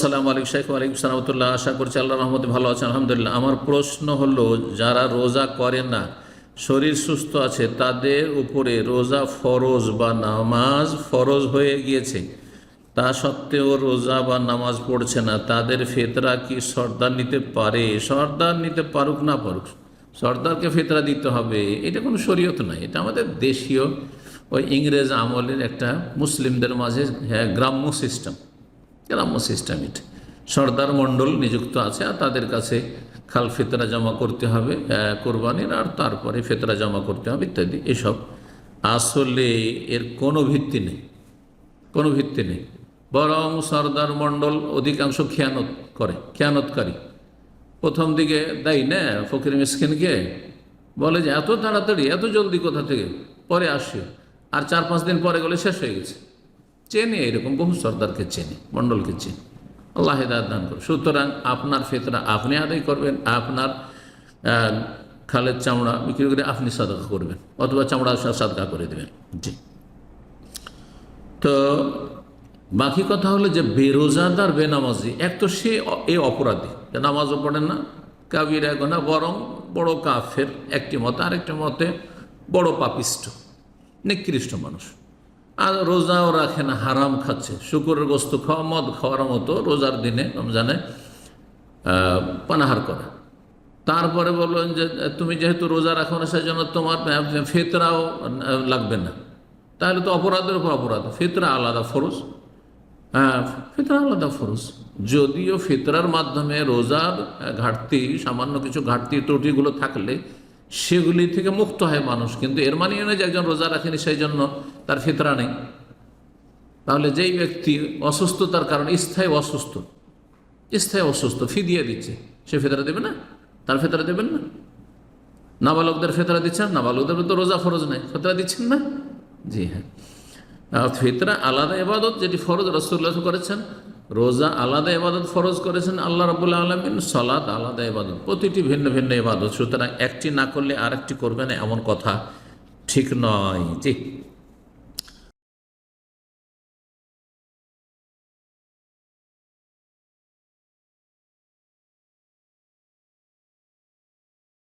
আসসালামু আলাইকুম শেখ ওয়ালাইকুম সালামতুল্লাহ আশা করছি আল্লাহ রহমতে ভালো আছেন, আলহামদুলিল্লাহ। আমার প্রশ্ন হলো, যারা রোজা করে না, শরীর সুস্থ আছে, তাদের উপরে রোজা ফরজ বা নামাজ ফরজ হয়ে গিয়েছে? তা সত্ত্বেও রোজা বা নামাজ পড়ছে না, তাদের ফেতরা কি সর্দার নিতে পারে? সর্দার নিতে পারুক না পারুক, সর্দারকে ফেতরা দিতে হবে, এটা কোনো শরীয়ত নয়, এটা আমাদের দেশীয়, ওই ইংরেজ আমলের একটা মুসলিমদের মাঝে হ্যাঁ গ্রাম্য সিস্টেম গ্রাম্য সিস্টেম এটা সর্দার মণ্ডল নিযুক্ত আছে, আর তাদের কাছে খাল ফেতরা জমা করতে হবে কোরবানির, আর তারপরে ফেতরা জমা করতে হবে ইত্যাদি, এসব। আসলে এর কোনো ভিত্তি নেই, কোনো ভিত্তি নেই। বরং সর্দার মণ্ডল অধিকাংশ খেয়ানত করে, খেয়ানতকারী। প্রথম দিকে দেয় না ফকির মিসকিনকে, বলে যে, এত তাড়াতাড়ি, এত জলদি কোথা থেকে? পরে আসিও আর চার পাঁচ দিন পরে গেলে শেষ হয়ে গেছে। চেনে, এরকম বহু সর্দারকে চেনে, মণ্ডলকে চেনে। আল্লাহ হেদায়ত দান করে সুতরাং আপনার ফেতরা আপনি আদায় করবেন, আপনার খালের চামড়া বিক্রি করে আপনি সাদকা করবেন, অথবা চামড়া সাদকা করে দেবেন। জি। তো বাকি কথা হলো যে বেরোজাদার, বেনামাজি, এক তো সে এ অপরাধী। যে নামাজও পড়ে না, কাবির না বরং বড় কাফের, একটি মতে, আরেকটি মতে বড় পাপিষ্ট, নিকৃষ্ট মানুষ। আর রোজাও রাখে না, হারাম খাচ্ছে। শুকুরের গোস্ত খাওয়া মদ খাওয়ার মতো রোজার দিনে রমজানে পানাহার করা। তারপরে বললেন যে, তুমি যেহেতু রোজা রাখো না, সেজন্য তোমার ফেতরাও লাগবে না। তাহলে তো অপরাধের উপর অপরাধ। ফেতরা আলাদা ফরজ। হ্যাঁ ফিতরা আলাদা ফরজ। যদিও ফিতরার মাধ্যমে রোজার ঘাটতি, সামান্য কিছু ঘাটতি, ত্রুটিগুলো থাকলে সেগুলি থেকে মুক্ত হয় মানুষ। কিন্তু এর মানে নয় যে একজন রোজা রাখেনি, সেই জন্য তার ফিতরা নেই। তাহলে যেই ব্যক্তি অসুস্থতার কারণে স্থায়ী অসুস্থ স্থায়ী অসুস্থ, ফি দিয়ে দিচ্ছে, সে ফেতরা দেবে না? তার ফেতরা দেবেন না? নাবালকদের ফেতরা দিচ্ছেন? নাবালকদের তো রোজা ফরজ নেই। ফেতরা দিচ্ছেন না? জি হ্যাঁ। ফিতরা আলাদা এবাদত যেটি ফরজ রসুল্লাহ করেছেন রোজা আলাদা এবাদত ফরজ করেছেন আল্লাহ রবুল্লা আলমিন সলাদ আলাদা ইবাদত, প্রতিটি ভিন্ন ভিন্ন এবাদত সুতরাং একটি না করলে আরেকটি করবে না এমন কথা ঠিক নয়। জি।